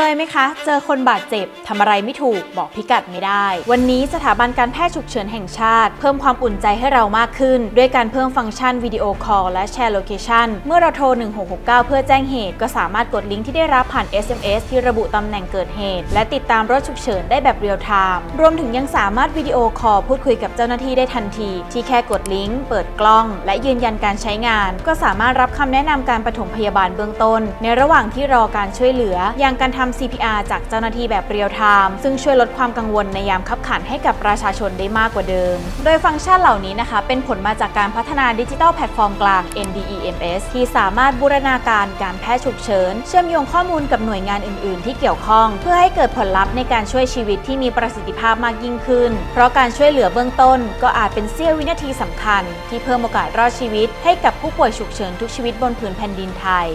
เคยไหมคะ เจอคนบาดเจ็บทำอะไรไม่ถูกบอกพิกัดไม่ได้ วันนี้สถาบันการแพทย์ฉุกเฉินแห่งชาติ เพิ่มความอุ่นใจให้เรามากขึ้น ด้วยการเพิ่มฟังก์ชันวิดีโอคอลและแชร์โลเคชันเมื่อเราโทร 1669 เพื่อแจ้งเหตุ ก็สามารถกดลิงก์ที่ได้รับผ่าน SMS ที่ระบุตำแหน่งเกิดเหตุ และติดตามรถฉุกเฉินได้แบบเรียลไทม์รวมถึงยังสามารถวิดีโอคอลพูดคุยกับเจ้าหน้าที่ได้ทันที ที่แค่กดลิงก์เปิดกล้อง และยืนยันการใช้งาน ก็สามารถรับคำแนะนำการปฐมพยาบาลเบื้องต้น ในระหว่างที่รอการช่วยเหลืออย่างการทำำ CPR จากเจ้าหน้าที่แบบเรียลไทม์ซึ่งช่วยลดความกังวลในยามขับขันให้กับประชาชนได้มากกว่าเดิม โดยฟังก์ชันเหล่านี้นะคะ เป็นผลมาจากการพัฒนาดิจิทัลแพลตฟอร์มกลาง NDEMS ที่สามารถบูรณาการการแพทย์ฉุกเฉิน เชื่อมโยงข้อมูลกับหน่วยงานอื่น ๆ ที่เกี่ยวข้อง เพื่อให้เกิดผลลัพธ์ในการช่วยชีวิตที่มีประสิทธิภาพมากยิ่งขึ้น เพราะการช่วยเหลือเบื้องต้น ก็อาจเป็นเสี้ยววินาทีสำคัญ ที่เพิ่มโอกาสรอดชีวิต ให้กับผู้ป่วยฉุกเฉินทุกชีวิตบนผืนแผ่นดินไทย